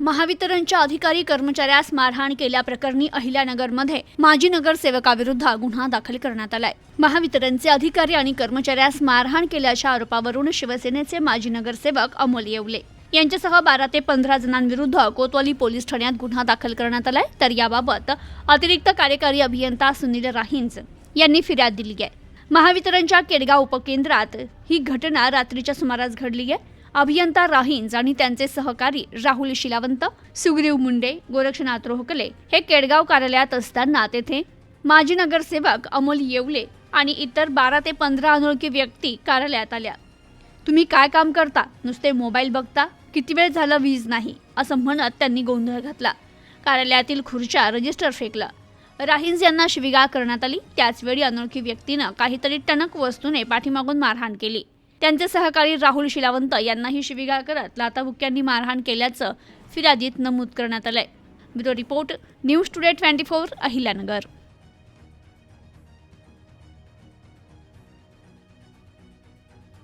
महावितरणच्या अधिकारी कर्मचाऱ्यास मारहाण केल्याप्रकरणी अहिल्यानगरमध्ये माजी नगरसेवकाविरुद्ध गुन्हा दाखल करण्यात आलाय. महावितरणचे अधिकारी आणि कर्मचाऱ्यास मारहाण केल्याच्या आरोपावरून शिवसेनेचे माजी नगरसेवक अमोल येवले. यांच्यासह बारा ते पंधरा जणांविरुद्ध कोतवाली पोलीस ठाण्यात गुन्हा दाखल करण्यात आलाय. तर याबाबत अतिरिक्त कार्यकारी अभियंता सुनील राहींज यांनी फिर्याद दिली आहे. महावितरणच्या केडगाव उपकेंद्रात ही घटना रात्रीच्या सुमारास घडली आहे. अभियंता राहींज आणि त्यांचे सहकारी राहुल शिलावंत सुग्रीव मुंडे गोरक्षनाथ रोहकले हे केडगाव कार्यालयात असताना तेथे माजी नगरसेवक अमोल येवले आणि इतर बारा ते पंधरा अनोळखी व्यक्ती कार्यालयात आल्या. तुम्ही काय काम करता? नुसते मोबाईल बघता? किती वेळ झाला वीज नाही? असं म्हणत त्यांनी गोंधळ घातला. कार्यालयातील खुर्च्या रजिस्टर फेकला. राहिन्स यांना शिविगाळ करण्यात आली. त्याचवेळी अनोळखी व्यक्तीनं काहीतरी टणक वस्तूने पाठीमागून मारहाण केली. त्यांचे सहकारी राहुल शिलावंत यांनाही शिविगाळ करत लाताबुक्यांनी मारहाण केल्याचं फिर्यादीत नमूद करण्यात आलंय. Bureau report news today twenty four Ahilyanagar.